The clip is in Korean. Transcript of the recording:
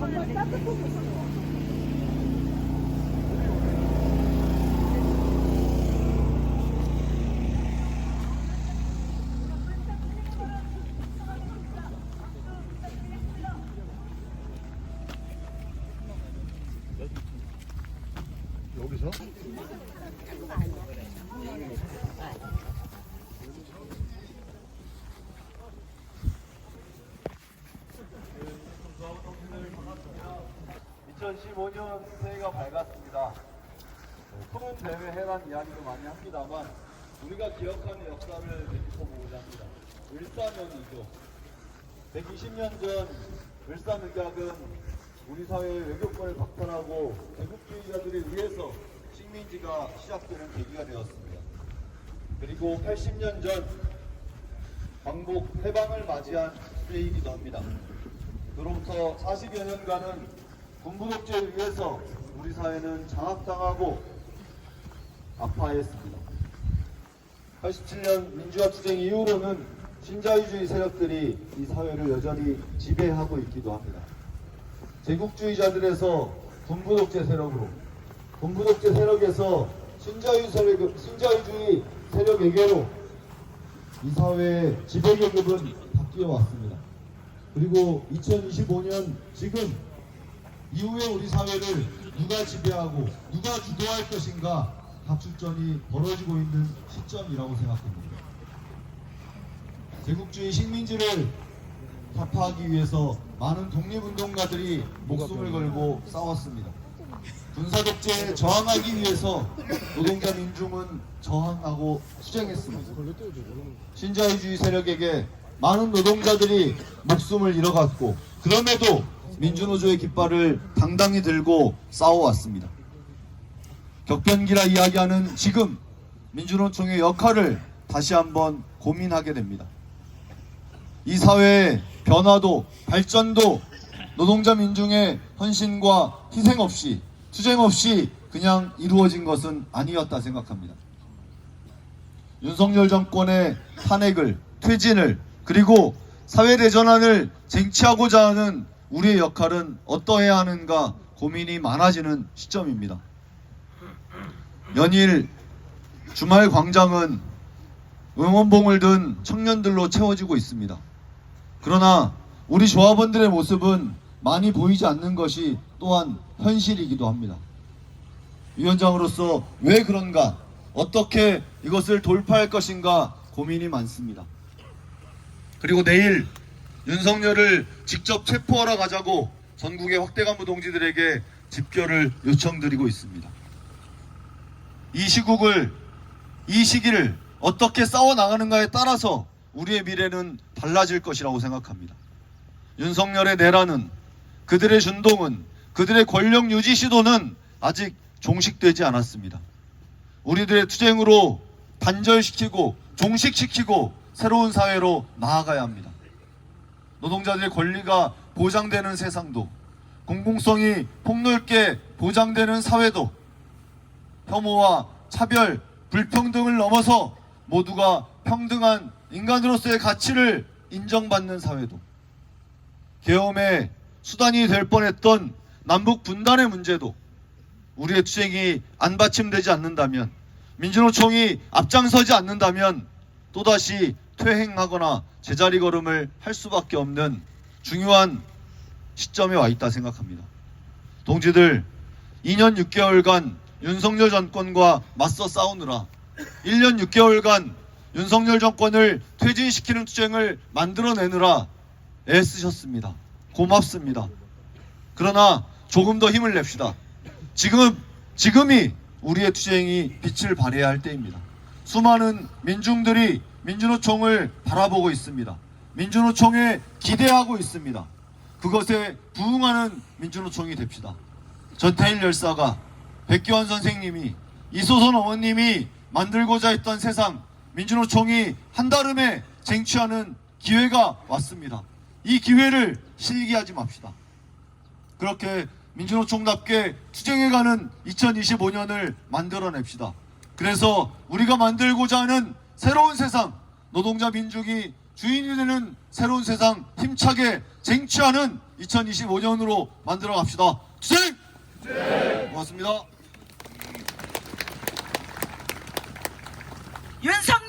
선물 드립니다. 여기서? (2015년) 새해가 밝았습니다 푸른 대회 해란 이야기도 많이 합니다만 우리가 기억하는 역사를 되짚어 보고자 합니다 을사년이죠 120년 전 을사늑약은 우리 사회의 외교권을 박탈하고 제국주의자들에 의해서 식민지가 시작되는 계기가 되었습니다. 그리고 80년 전 광복 해방을 맞이한 때이기도 합니다. 그로부터 40여 년간은 군부 독재에 의해서 우리 사회는 장악당하고 아파했습니다. 87년 민주화 투쟁 이후로는 신자유주의 세력들이 이 사회를 여전히 지배하고 있기도 합니다. 제국주의자들에서 군부독재 세력으로, 군부독재 세력에서 신자유 세력, 신자유주의 세력에게로 이 사회의 지배계급은 바뀌어 왔습니다. 그리고 2025년 지금 이후에 우리 사회를 누가 지배하고 누가 주도할 것인가 각축전이 벌어지고 있는 시점이라고 생각합니다. 제국주의 식민지를 타파하기 위해서 많은 독립운동가들이 목숨을 걸고 싸웠습니다. 군사독재에 저항하기 위해서 노동자 민중은 저항하고 투쟁했습니다. 신자유주의 세력에게 많은 노동자들이 목숨을 잃어갔고 그럼에도 민주노조의 깃발을 당당히 들고 싸워왔습니다. 격변기라 이야기하는 지금 민주노총의 역할을 다시 한번 고민하게 됩니다. 이 사회의 변화도 발전도 노동자 민중의 헌신과 희생 없이 투쟁 없이 그냥 이루어진 것은 아니었다 생각합니다. 윤석열 정권의 탄핵을 퇴진을 그리고 사회 대 전환을 쟁취하고자 하는 우리의 역할은 어떠해야 하는가 고민이 많아지는 시점입니다. 연일 주말 광장은 응원봉을 든 청년들로 채워지고 있습니다. 그러나 우리 조합원들의 모습은 많이 보이지 않는 것이 또한 현실이기도 합니다. 위원장으로서 왜 그런가, 어떻게 이것을 돌파할 것인가 고민이 많습니다. 그리고 내일 윤석열을 직접 체포하러 가자고 전국의 확대 간부 동지들에게 집결을 요청드리고 있습니다. 이 시국을, 이 시기를 어떻게 싸워 나가는가에 따라서 우리의 미래는 달라질 것이라고 생각합니다. 윤석열의 내란은 그들의 준동은 그들의 권력 유지 시도는 아직 종식되지 않았습니다. 우리들의 투쟁으로 단절시키고 종식시키고 새로운 사회로 나아가야 합니다. 노동자들의 권리가 보장되는 세상도 공공성이 폭넓게 보장되는 사회도 혐오와 차별, 불평등을 넘어서 모두가 평등한 인간으로서의 가치를 인정받는 사회도 계엄의 수단이 될 뻔했던 남북 분단의 문제도 우리의 투쟁이 안 받침되지 않는다면 민주노총이 앞장서지 않는다면 또다시 퇴행하거나 제자리 걸음을 할 수밖에 없는 중요한 시점에 와 있다 생각합니다. 동지들 2년 6개월간 윤석열 정권과 맞서 싸우느라 1년 6개월간 윤석열 정권을 퇴진시키는 투쟁을 만들어내느라 애쓰셨습니다. 고맙습니다. 그러나 조금 더 힘을 냅시다. 지금, 지금이 우리의 투쟁이 빛을 발해야 할 때입니다. 수많은 민중들이 민주노총을 바라보고 있습니다. 민주노총에 기대하고 있습니다. 그것에 부응하는 민주노총이 됩시다. 전태일 열사가 백기환 선생님이 이소선 어머님이 만들고자 했던 세상 민주노총이 한달음에 쟁취하는 기회가 왔습니다. 이 기회를 실기하지 맙시다. 그렇게 민주노총답게 투쟁해가는 2025년을 만들어냅시다. 그래서 우리가 만들고자 하는 새로운 세상, 노동자 민중이 주인이 되는 새로운 세상 힘차게 쟁취하는 2025년으로 만들어 갑시다. 투쟁! 고맙습니다. 윤석